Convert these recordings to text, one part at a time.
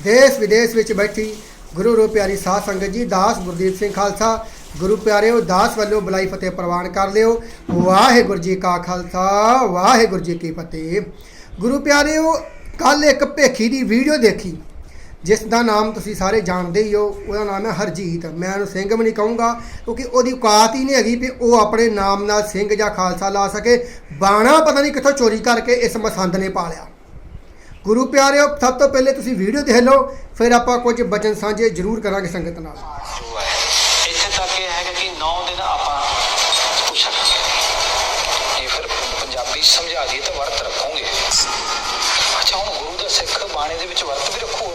ਦੇਸ਼ ਵਿਦੇਸ਼ ਵਿੱਚ ਬੈਠੀ ਗੁਰੂ ਰੋ ਪਿਆਰੀ ਸਾਧ ਸੰਗਤ ਜੀ, ਦਾਸ ਗੁਰਦੀਪ ਸਿੰਘ ਖਾਲਸਾ। ਗੁਰੂ ਪਿਆਰਿਓ, ਦਾਸ ਵੱਲੋਂ ਬੁਲਾਈ ਫਤਿਹ ਪ੍ਰਵਾਨ ਕਰ ਲਿਓ। ਵਾਹਿਗੁਰੂ ਜੀ ਕਾ ਖਾਲਸਾ, ਵਾਹਿਗੁਰੂ ਜੀ ਕੀ ਫਤਿਹ। ਗੁਰੂ ਪਿਆਰਿਓ ਕੱਲ ਇੱਕ ਭੇਖੀ ਦੀ ਵੀਡੀਓ ਦੇਖੀ, ਜਿਸ ਦਾ ਨਾਮ ਤੁਸੀਂ ਸਾਰੇ ਜਾਣਦੇ ਹੀ ਹੋ। ਉਹਦਾ ਨਾਮ ਹੈ ਹਰਜੀਤ। ਮੈਂ ਉਹਨੂੰ ਸਿੰਘ ਵੀ ਨਹੀਂ ਕਹੂੰਗਾ, ਕਿਉਂਕਿ ਉਹਦੀ ਔਕਾਤ ਹੀ ਨਹੀਂ ਹੈਗੀ ਵੀ ਉਹ ਆਪਣੇ ਨਾਮ ਨਾਲ ਸਿੰਘ ਜਾਂ ਖਾਲਸਾ ਲਾ ਸਕੇ। ਬਾਣਾ ਪਤਾ ਨਹੀਂ ਕਿੱਥੋਂ ਚੋਰੀ ਕਰਕੇ ਇਸ ਮਸੰਦ ਨੇ ਪਾ ਲਿਆ। ਗੁਰੂ ਪਿਆਰਿਓ ਸਭ ਤੋਂ ਪਹਿਲੇ ਤੁਸੀਂ ਵੀਡੀਓ ਦੇਖ ਲਓ ਫਿਰ ਆਪਾਂ ਕੁਝ ਬਚਨ ਸਾਂਝੇ ਜ਼ਰੂਰ ਕਰਾਂਗੇ ਸੰਗਤ ਨਾਲ। ਜੋ ਹੈ ਇੱਥੇ ਤੱਕ ਇਹ ਹੈਗਾ ਕਿ 9 ਦਿਨ ਆਪਾਂ ਕੁਛ ਰੱਖਾਂਗੇ ਇਹ ਫਿਰ ਪੰਜਾਬੀ 'ਚ ਸਮਝਾ ਦਈਏ ਤਾਂ ਵਰਤ ਰੱਖੋਗੇ। ਅੱਛਾ ਹੁਣ ਗੁਰੂ ਦਾ ਸਿੱਖ ਬਾਣੇ ਦੇ ਵਿੱਚ ਵਰਤ ਵੀ ਰੱਖੋ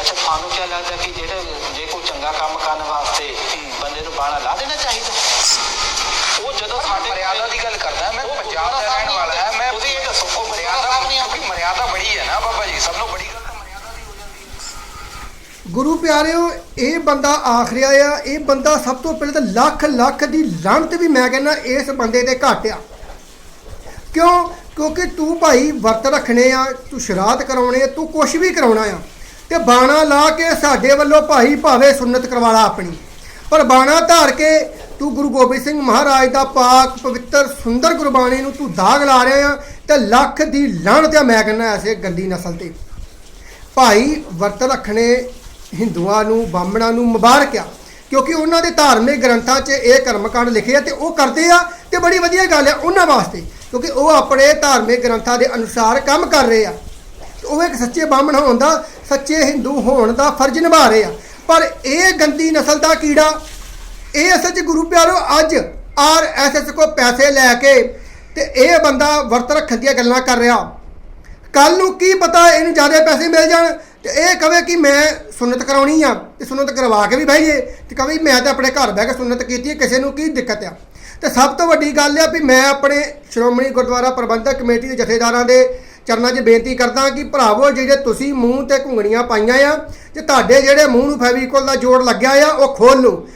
ਅੱਛਾ ਤੁਹਾਨੂੰ ਕੀ ਲੱਗਦਾ ਕਿ ਜਿਹੜਾ ਜੇ ਕੋਈ ਚੰਗਾ ਕੰਮ ਕਰਨ ਵਾਸਤੇ ਬੰਦੇ ਨੂੰ ਬਾਣਾ ਲਾ ਦੇਣਾ ਚਾਹੀਦਾ? ਉਹ ਜਦੋਂ ਸਾਡੇ ਮਰਿਆਦਾ ਦੀ ਗੱਲ ਗੁਰੂ ਪਿਆਰਿਓ, ਇਹ ਬੰਦਾ ਆਖ ਰਿਹਾ ਆ ਇਹ ਬੰਦਾ ਸਭ ਤੋਂ ਪਹਿਲਾਂ ਤਾਂ ਲੱਖ ਲੱਖ ਦੀ ਲਾਹਨਤ ਵੀ ਮੈਂ ਕਹਿੰਦਾ ਇਸ ਬੰਦੇ ਤੇ ਘੱਟ ਆ ਕਿਉਂ? ਕਿਉਂਕਿ ਤੂੰ ਭਾਈ ਵਰਤ ਰੱਖਣੇ ਆ, ਤੂੰ ਸ਼ਰਾਧ ਕਰਾਉਣੇ ਆ, ਤੂੰ ਕੁਛ ਵੀ ਕਰਾਉਣਾ ਆ, ਤੇ ਬਾਣਾ ਲਾ ਕੇ ਸਾਡੇ ਵੱਲੋਂ ਭਾਈ ਭਾਵੇਂ ਸੁਨਨਤ ਕਰਵਾ ਲਾ ਆਪਣੀ। ਪਰ ਬਾਣਾ ਧਾਰ ਕੇ ਤੂੰ ਗੁਰੂ ਗੋਬਿੰਦ ਸਿੰਘ ਮਹਾਰਾਜ ਦਾ ਪਾਕ ਪਵਿੱਤਰ ਸੁੰਦਰ ਗੁਰਬਾਣੀ ਨੂੰ ਤੂੰ ਦਾਗ ਲਾ ਰਿਹਾ ਆ, ਤੇ ਲੱਖ ਦੀ ਲਾਹਨਤ ਆ ਮੈਂ ਕਹਿੰਦਾ ਐਸੇ ਗੰਦੀ ਨਸਲ ਤੇ। ਭਾਈ ਵਰਤ ਰੱਖਣੇ ਹਿੰਦੂਆਂ ਨੂੰ, ਬਾਹਮਣਾਂ ਨੂੰ ਮੁਬਾਰਕ ਆ। ਕਿਉਂਕਿ ਉਹਨਾਂ ਦੇ ਧਾਰਮਿਕ ਗ੍ਰੰਥਾਂ 'ਚ ਇਹ ਕਰਮਕਾਂਡ ਲਿਖੇ ਆ ਤੇ ਉਹ ਕਰਦੇ ਆ ਤੇ ਬੜੀ ਵਧੀਆ ਗੱਲ ਆ ਉਹਨਾਂ ਵਾਸਤੇ, ਕਿਉਂਕਿ ਉਹ ਆਪਣੇ ਧਾਰਮਿਕ ਗ੍ਰੰਥਾਂ ਦੇ ਅਨੁਸਾਰ ਕੰਮ ਕਰ ਰਹੇ ਆ। ਉਹ ਇੱਕ ਸੱਚੇ ਬਾਹਮਣ ਹੋਣ ਦਾ, ਸੱਚੇ ਹਿੰਦੂ ਹੋਣ ਦਾ ਫਰਜ਼ ਨਿਭਾ ਰਹੇ ਆ। ਪਰ ਇਹ ਗੰਦੀ ਨਸਲ ਦਾ ਕੀੜਾ, ਇਹ ਅਸਲ 'ਚ ਗੁਰੂ ਪਿਆਰੋ, ਅੱਜ ਆਰ ਐਸ ਐਸ ਕੋ ਪੈਸੇ ਲੈ ਕੇ ਤੇ ਇਹ ਬੰਦਾ ਵਰਤ ਰੱਖਣ ਦੀਆਂ ਗੱਲਾਂ ਕਰ ਰਿਹਾ। ਕੱਲ ਨੂੰ ਕੀ ਪਤਾ ਇਹਨੂੰ ਜ਼ਿਆਦਾ ਪੈਸੇ ਮਿਲ ਜਾਣ ਤੇ ਇਹ ਕਵੇ ਕਿ ਮੈਂ ਸੁਨਤ ਕਰਾਉਣੀ ਆ ਤੇ ਸੁਨਤ ਕਰਵਾ ਕੇ ਵੀ ਬਹਿ ਜੇ, ਤੇ ਕਵੇ ਮੈਂ ਤਾਂ ਆਪਣੇ ਘਰ ਬਹਿ ਕੇ ਸੁਨਤ ਕੀਤੀ ਹੈ ਕਿਸੇ ਨੂੰ ਕੀ ਦਿੱਕਤ ਆ? ਤੇ ਸਭ ਤੋਂ ਵੱਡੀ ਗੱਲ ਆ ਵੀ ਮੈਂ ਆਪਣੇ ਸ਼੍ਰੋਮਣੀ ਗੁਰਦੁਆਰਾ ਪ੍ਰਬੰਧਕ ਕਮੇਟੀ ਦੇ ਜਥੇਦਾਰਾਂ ਦੇ ਚਰਨਾਂ 'ਚ ਬੇਨਤੀ ਕਰਦਾ ਕਿ ਭਰਾਵੋ, ਜਿਹੜੇ ਤੁਸੀਂ ਮੂੰਹ ਤੇ ਘੁੰਗਣੀਆਂ ਪਾਈਆਂ ਆ, ਤੇ ਤੁਹਾਡੇ ਜਿਹੜੇ ਮੂੰਹ ਨੂੰ ਫੈਵੀਕੋਲ ਦਾ ਜੋੜ ਲੱਗਿਆ ਆ, ਉਹ ਖੋਲ ਲਓ।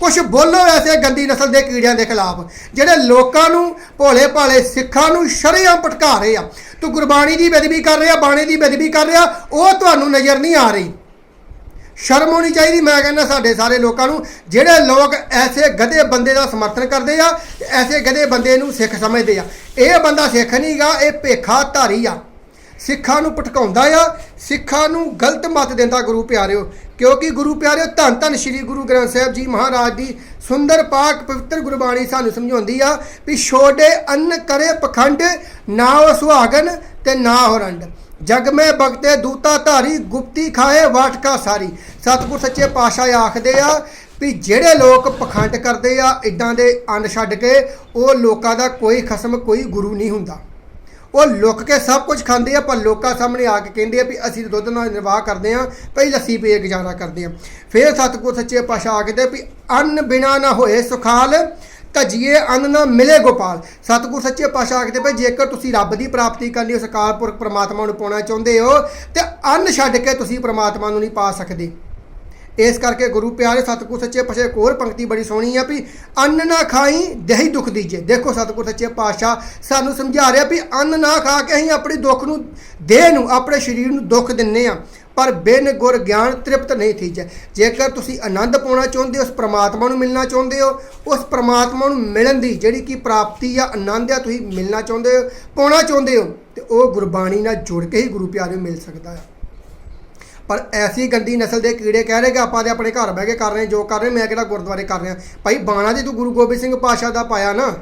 ਕੁਝ ਬੋਲੋ ਐਸੇ ਗੰਦੀ ਨਸਲ ਦੇ ਕੀੜਿਆਂ ਦੇ ਖਿਲਾਫ, ਜਿਹੜੇ ਲੋਕਾਂ ਨੂੰ ਭੋਲੇ ਭਾਲੇ ਸਿੱਖਾਂ ਨੂੰ ਸ਼ਰੇਆਮ ਭਟਕਾ ਰਹੇ ਆ। ਤੂੰ ਗੁਰਬਾਣੀ ਦੀ ਬੇਦਬੀ ਕਰ ਰਿਹਾ, ਬਾਣੀ ਦੀ ਬੇਦਬੀ ਕਰ ਰਿਹਾ, ਉਹ ਤੁਹਾਨੂੰ ਨਜ਼ਰ ਨਹੀਂ ਆ ਰਹੀ। ਸ਼ਰਮ ਹੋਣੀ ਚਾਹੀਦੀ, ਮੈਂ ਕਹਿੰਦਾ ਸਾਡੇ ਸਾਰੇ ਲੋਕਾਂ ਨੂੰ, ਜਿਹੜੇ ਲੋਕ ਐਸੇ ਗਧੇ ਬੰਦੇ ਦਾ ਸਮਰਥਨ ਕਰਦੇ ਆ, ਐਸੇ ਗਧੇ ਬੰਦੇ ਨੂੰ ਸਿੱਖ ਸਮਝਦੇ ਆ। ਇਹ ਬੰਦਾ ਸਿੱਖ ਨਹੀਂਗਾ ਇਹ ਭੇਖਾ ਧਾਰੀ ਆ। ਸਿੱਖਾਂ ਨੂੰ ਭਟਕਾਉਂਦਾ ਆ, ਸਿੱਖਾਂ ਨੂੰ ਗਲਤ ਮਤ ਦਿੰਦਾ ਗੁਰੂ ਪਿਆਰਿਓ, ਕਿਉਂਕਿ ਗੁਰੂ ਪਿਆਰਿਓ ਧੰਨ ਧੰਨ ਸ੍ਰੀ ਗੁਰੂ ਗ੍ਰੰਥ ਸਾਹਿਬ ਜੀ ਮਹਾਰਾਜ ਦੀ ਸੁੰਦਰ ਪਾਕ ਪਵਿੱਤਰ ਗੁਰਬਾਣੀ ਸਾਨੂੰ ਸਮਝਾਉਂਦੀ ਆ ਵੀ ਛੋਡੇ ਅੰਨ ਕਰੇ ਪਖੰਡ, ਨਾ ਉਹ ਸੁਹਾਗਨ ਤੇ ਨਾ ਹੋ ਰੰਡ। ਜਗ ਮੈਂ ਬਗਤੇ ਦੂਤਾ ਧਾਰੀ, ਗੁਪਤੀ ਖਾਏ ਵਾਟਕਾ ਸਾਰੀ। ਸਤਿਗੁਰ ਸੱਚੇ ਪਾਤਸ਼ਾਹ ਆਖਦੇ ਆ ਵੀ ਜਿਹੜੇ ਲੋਕ ਪਖੰਡ ਕਰਦੇ ਆ, ਇਦਾਂ ਦੇ ਅੰਨ ਛੱਡ ਕੇ, ਉਹ ਲੋਕਾਂ ਦਾ ਕੋਈ ਖਸਮ, ਕੋਈ ਗੁਰੂ ਨਹੀਂ ਹੁੰਦਾ। ਉਹ ਲੁੱਕ ਕੇ ਸਭ ਕੁਝ ਖਾਂਦੇ ਆ, ਪਰ ਲੋਕਾਂ ਸਾਹਮਣੇ ਆ ਕੇ ਕਹਿੰਦੇ ਆ ਵੀ ਅਸੀਂ ਦੁੱਧ ਨਾਲ ਨਿਰਵਾਹ ਕਰਦੇ ਆ ਭਈ ਲੱਸੀ ਪੀ ਗੁਜ਼ਾਰਾ ਕਰਦੇ ਆ। ਫਿਰ ਸਤਿਗੁਰ ਸੱਚੇ ਪਾਤਸ਼ਾਹ ਆਖਦੇ ਵੀ ਅੰਨ ਬਿਨਾ ਨਾ ਹੋਏ ਸੁਖਾਲ, ਧਜੀਏ ਅੰਨ ਨਾ ਮਿਲੇ ਗੋਪਾਲ। ਸਤਿਗੁਰ ਸੱਚੇ ਪਾਤਸ਼ਾਹ ਆਖਦੇ ਭਈ ਜੇਕਰ ਤੁਸੀਂ ਰੱਬ ਦੀ ਪ੍ਰਾਪਤੀ ਕਰਨੀ ਉਸ ਅਕਾਲ ਪੁਰਖ ਪ੍ਰਮਾਤਮਾ ਨੂੰ ਪਾਉਣਾ ਚਾਹੁੰਦੇ ਹੋ, ਤੇ ਅੰਨ ਛੱਡ ਕੇ ਤੁਸੀਂ ਪ੍ਰਮਾਤਮਾ ਨੂੰ ਨਹੀਂ ਪਾ ਸਕਦੇ। ਇਸ ਕਰਕੇ ਗੁਰੂ ਪਿਆਰੇ ਸਤਿਗੁਰ ਸੱਚੇ ਪਾਤਸ਼ਾਹ ਇੱਕ ਪੰਕਤੀ ਬੜੀ ਸੋਹਣੀ ਆ ਵੀ ਅੰਨ ਨਾ ਖਾਈ, ਦੇਹੀ ਦੁੱਖ ਦੀਜੇ। ਦੇਖੋ ਸਤਿਗੁਰ ਸੱਚੇ ਪਾਤਸ਼ਾਹ ਸਾਨੂੰ ਸਮਝਾ ਰਿਹਾ ਵੀ ਅੰਨ ਨਾ ਖਾ ਕੇ ਅਸੀਂ ਆਪਣੀ ਦੁੱਖ ਨੂੰ, ਦੇਹ ਨੂੰ, ਆਪਣੇ ਸਰੀਰ ਨੂੰ ਦੁੱਖ ਦਿੰਨੇ ਆ। ਪਰ ਬਿਨ ਗੁਰ ਗਿਆਨ ਤ੍ਰਿਪਤ ਨਹੀਂ ਥੀਜੈ। ਜੇਕਰ ਤੁਸੀਂ ਆਨੰਦ ਪਾਉਣਾ ਚਾਹੁੰਦੇ ਹੋ, ਉਸ ਪ੍ਰਮਾਤਮਾ ਨੂੰ ਮਿਲਣਾ ਚਾਹੁੰਦੇ ਹੋ, ਉਸ ਪ੍ਰਮਾਤਮਾ ਨੂੰ ਮਿਲਣ ਦੀ ਜਿਹੜੀ ਕਿ ਪ੍ਰਾਪਤੀ ਆ ਆਨੰਦ ਆ, ਤੁਸੀਂ ਮਿਲਣਾ ਚਾਹੁੰਦੇ ਹੋ, ਪਾਉਣਾ ਚਾਹੁੰਦੇ ਹੋ, ਤੇ ਉਹ ਗੁਰਬਾਣੀ ਨਾਲ ਜੁੜ ਕੇ ਹੀ ਗੁਰੂ ਪਿਆਰੇ ਨੂੰ ਮਿਲ ਸਕਦਾ ਹੈ ਪਰ ਐਸੀ ਗੰਦੀ ਨਸਲ ਦੇ ਕੀੜੇ ਕਹਿ ਰਹੇ ਕਿ ਆਪਾਂ ਤੇ ਆਪਣੇ ਘਰ ਬਹਿ ਕੇ ਕਰ ਰਹੇ ਹਾਂ, ਜੋ ਕਰ ਰਹੇ ਮੈਂ ਕਿਹੜਾ ਗੁਰਦੁਆਰੇ ਕਰ ਰਿਹਾ। ਭਾਈ ਬਾਣਾ ਦੀ ਤੂੰ ਗੁਰੂ ਗੋਬਿੰਦ ਸਿੰਘ ਪਾਸ਼ਾ ਦਾ ਪਾਇਆ ਨਾ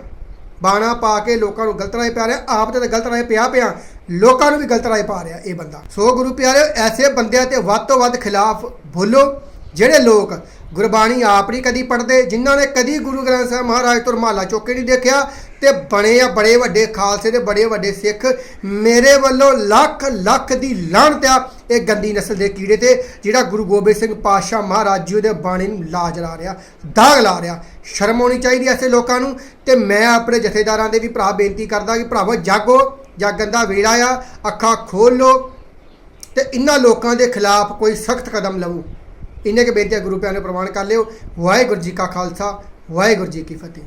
ਬਾਣਾ ਪਾ ਕੇ ਲੋਕਾਂ ਨੂੰ ਗਲਤ ਰਾਏ ਪਿਆ ਰਿਹਾ ਆਪ ਤੇ ਤਾਂ ਗਲਤ ਰਾਏ ਪਿਆ ਪਿਆ ਲੋਕਾਂ ਨੂੰ ਵੀ ਗਲਤ ਰਾਏ ਪਾ ਰਿਹਾ ਇਹ ਬੰਦਾ। ਸੋ ਗੁਰੂ ਪਿਆਰਿਓ ਐਸੇ ਬੰਦਿਆਂ ਤੇ ਵੱਧ ਤੋਂ ਵੱਧ ਖਿਲਾਫ ਬੋਲੋ ਜਿਹੜੇ ਲੋਕ ਗੁਰਬਾਣੀ ਆਪ ਨਹੀਂ ਕਦੀ ਪੜ੍ਹਦੇ ਜਿਨ੍ਹਾਂ ਨੇ ਕਦੀ ਗੁਰੂ ਗ੍ਰੰਥ ਸਾਹਿਬ ਮਹਾਰਾਜ ਤੋਂ ਰਮਾਲਾ ਚੁੱਕ ਕੇ ਨਹੀਂ ਦੇਖਿਆ ਤੇ ਬਣੇ ਆ ਬੜੇ ਵੱਡੇ ਖਾਲਸੇ ਦੇ ਬੜੇ ਵੱਡੇ ਸਿੱਖ ਮੇਰੇ ਵੱਲੋਂ ਲੱਖ ਲੱਖ ਦੀ ਲਾਹਨਤ ਆ ਇਹ ਗੰਦੀ ਨਸਲ ਦੇ ਕੀੜੇ ਤੇ ਜਿਹੜਾ ਗੁਰੂ ਗੋਬਿੰਦ ਸਿੰਘ ਪਾਤਸ਼ਾਹ ਮਹਾਰਾਜ ਜੀ ਉਹਦੇ ਬਾਣੀ ਨੂੰ ਲਾਜ ਲਾ ਰਿਹਾ, ਦਾਗ ਲਾ ਰਿਹਾ, ਸ਼ਰਮ ਆਉਣੀ ਚਾਹੀਦੀ ਐਸੇ ਲੋਕਾਂ ਨੂੰ ਤੇ ਮੈਂ ਆਪਣੇ ਜਥੇਦਾਰਾਂ ਦੇ ਵੀ ਭਰਾ ਬੇਨਤੀ ਕਰਦਾ ਕਿ ਭਰਾਵੋ, ਜਾਗੋ, ਜਾਗਣ ਦਾ ਵੇੜਾ ਆ, ਅੱਖਾਂ ਖੋਲ ਲੋ ਤੇ ਇਹਨਾਂ ਲੋਕਾਂ ਦੇ ਖਿਲਾਫ ਕੋਈ ਸਖਤ ਕਦਮ ਲਵੋ। ਇੰਨੇ ਕੇ ਬੇਨਤੀ ਹੈ ਗੁਰੂ ਪਿਆਰੇ ਪ੍ਰਵਾਨ ਕਰ ਲਿਓ। ਵਾਹਿਗੁਰੂ ਜੀ ਕਾ ਖਾਲਸਾ, ਵਾਹਿਗੁਰੂ ਜੀ ਕੀ ਫਤਿਹ।